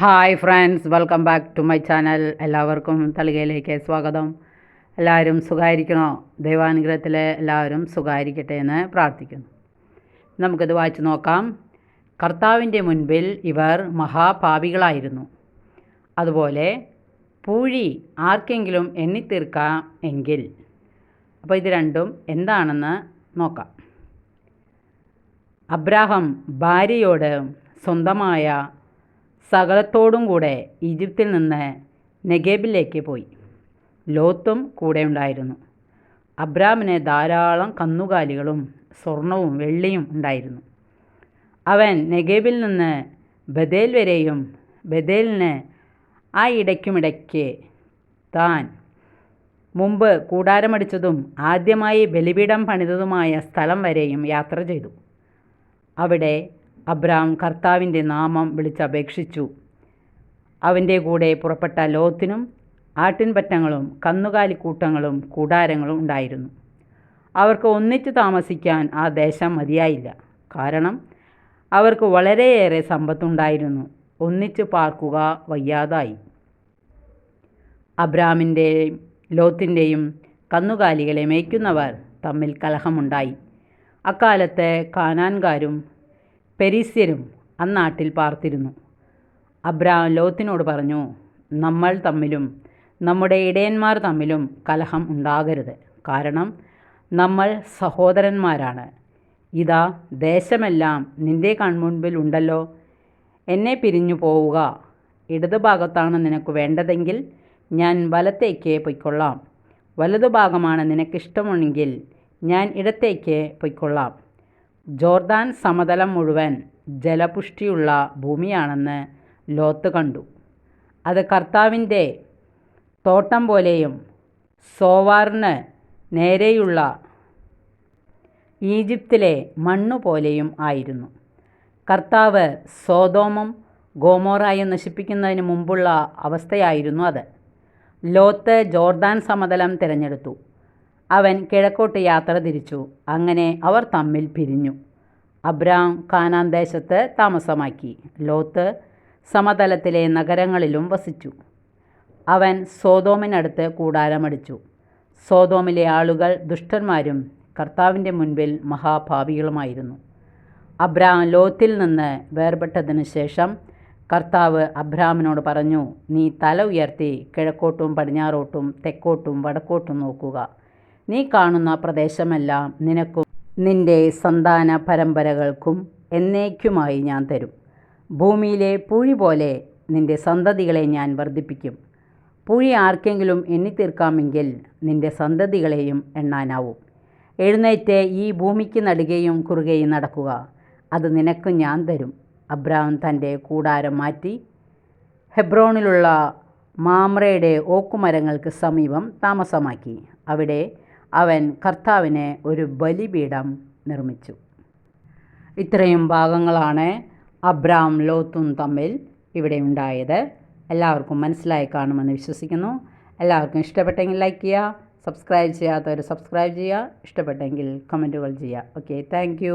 Hi friends welcome back to my channel എല്ലാവർക്കും തളികയിലേക്ക് സ്വാഗതം. എല്ലാവരും സുഖമായിരിക്കണോ ദൈവാനുഗ്രഹത്തിൽ എല്ലാവരും സുഖമായിരിക്കട്ടെ എന്ന് പ്രാർത്ഥിക്കുന്നു. നമുക്കിത് വായിച്ചു നോക്കാം. കർത്താവിന്റെ മുൻപിൽ ഇവർ മഹാപാപികളായിരുന്നു. അതുപോലെ പൂഴി ആർക്കെങ്കിലും എണ്ണിത്തീർക്കാം എങ്കിൽ. അപ്പോൾ ഇത് രണ്ടും എന്താണെന്ന് നോക്കാം. അബ്രാഹം ഭാര്യയോട് സ്വന്തമായ സകലത്തോടും കൂടെ ഈജിപ്തിൽ നിന്ന് നെഗേബിലേക്ക് പോയി. ലോത്തും കൂടെ ഉണ്ടായിരുന്നു. അബ്രാമിന് ധാരാളം കന്നുകാലികളും സ്വർണവും വെള്ളിയും ഉണ്ടായിരുന്നു. അവൻ നെഗേബിൽ നിന്ന് ബദേൽ വരെയും ബദേലിന് ആ ഇടയ്ക്കുമിടയ്ക്ക് താൻ മുമ്പ് കൂടാരമടിച്ചതും ആദ്യമായി ബലിപീഠം പണിതതുമായ സ്ഥലം വരെയും യാത്ര ചെയ്തു. അവിടെ അബ്രാം കർത്താവിന്റെ നാമം വിളിച്ചപേക്ഷിച്ചു അവന്റെ കൂടെ പുറപ്പെട്ട ലോത്തിനും ആട്ടിൻപറ്റങ്ങളും കന്നുകാലിക്കൂട്ടങ്ങളും കൂടാരങ്ങളും ഉണ്ടായിരുന്നു. അവർക്ക് ഒന്നിച്ച് താമസിക്കാൻ ആ ദേശം മതിയായില്ല. കാരണം അവർക്ക് വളരെയേറെ സമ്പത്തുണ്ടായിരുന്നു. ഒന്നിച്ച് പാർക്കുക വയ്യാതായി. അബ്രാമിന്റെയും ലോത്തിന്റെയും കന്നുകാലികളെ മേയ്ക്കുന്നവർ തമ്മിൽ കലഹമുണ്ടായി. അക്കാലത്തെ കാനാൻകാരും പെരീസ്യരും അന്നാട്ടിൽ പാർത്തിരുന്നു. അബ്രാം ലോത്തിനോട് പറഞ്ഞു നമ്മൾ തമ്മിലും നമ്മുടെ ഇടയന്മാർ തമ്മിലും കലഹം ഉണ്ടാകരുത്. കാരണം നമ്മൾ സഹോദരന്മാരാണ്. ഇതാ ദേശമെല്ലാം നിന്റെ കൺമുൻപിൽ ഉണ്ടല്ലോ. എന്നെ പിരിഞ്ഞു പോവുക. ഇടതുഭാഗത്താണ് നിനക്ക് വേണ്ടതെങ്കിൽ ഞാൻ വലത്തേക്ക് പൊയ്ക്കൊള്ളാം. വലതുഭാഗമാണ് നിനക്കിഷ്ടമുണ്ടെങ്കിൽ ഞാൻ ഇടത്തേക്ക് പൊയ്ക്കൊള്ളാം. ജോർദാൻ സമതലം മുഴുവൻ ജലപുഷ്ടിയുള്ള ഭൂമിയാണെന്ന് ലോത്ത് കണ്ടു. അത് കർത്താവിന്റെ തോട്ടം പോലെയും സോവാറിന് നേരെയുള്ള ഈജിപ്തിലെ മണ്ണു പോലെയും ആയിരുന്നു. കർത്താവ് സോതോമും ഗോമോറായും നശിപ്പിക്കുന്നതിന് മുമ്പുള്ള അവസ്ഥയായിരുന്നു അത്. ലോത്ത് ജോർദാൻ സമതലം തിരഞ്ഞെടുത്തു. അവൻ കിഴക്കോട്ട് യാത്ര തിരിച്ചു. അങ്ങനെ അവർ തമ്മിൽ പിരിഞ്ഞു. അബ്രാം കാനാൻ ദേശത്ത് താമസമാക്കി. ലോത്ത് സമതലത്തിലെ നഗരങ്ങളിലും വസിച്ചു. അവൻ സോതോമിനടുത്ത് കൂടാരമടിച്ചു. സോതോമിലെ ആളുകൾ ദുഷ്ടന്മാരും കർത്താവിന്റെ മുൻപിൽ മഹാഭാവികളുമായിരുന്നു. അബ്രാം ലോത്തിൽ നിന്ന് വേർപെട്ടതിനു ശേഷം കർത്താവ് അബ്രാമിനോട് പറഞ്ഞു നീ തല ഉയർത്തി കിഴക്കോട്ടും പടിഞ്ഞാറോട്ടും തെക്കോട്ടും വടക്കോട്ടും നോക്കുക. നീ കാണുന്ന പ്രദേശമെല്ലാം നിനക്കും നിന്റെ സന്താന പരമ്പരകൾക്കും എന്നേക്കുമായി ഞാൻ തരും. ഭൂമിയിലെ പുഴി പോലെ നിന്റെ സന്തതികളെ ഞാൻ വർദ്ധിപ്പിക്കും. പുഴി ആർക്കെങ്കിലും എണ്ണിത്തീർക്കാമെങ്കിൽ നിന്റെ സന്തതികളെയും എണ്ണാനാവും. എഴുന്നേറ്റ് ഈ ഭൂമിക്ക് നടുകയും കുറുകയും നടക്കുക. അത് നിനക്ക് ഞാൻ തരും. അബ്രാം തന്റെ കൂടാരം മാറ്റി ഹെബ്രോണിലുള്ള മാമ്രയുടെ ഓക്കുമരങ്ങൾക്ക് സമീപം താമസമാക്കി. അവിടെ അവൻ കർത്താവിനെ ഒരു ബലിപീഠം നിർമ്മിച്ചു. ഇത്രയും ഭാഗങ്ങളാണ് അബ്രാം ലോത്തും തമ്മിൽ ഇവിടെ ഉണ്ടായത്. എല്ലാവർക്കും മനസ്സിലായി കാണുമെന്ന് വിശ്വസിക്കുന്നു. എല്ലാവർക്കും ഇഷ്ടപ്പെട്ടെങ്കിൽ ലൈക്ക് ചെയ്യുക സബ്സ്ക്രൈബ് ചെയ്യാത്തവർ സബ്സ്ക്രൈബ് ചെയ്യുക ഇഷ്ടപ്പെട്ടെങ്കിൽ കമന്റുകൾ ചെയ്യുക. Okay thank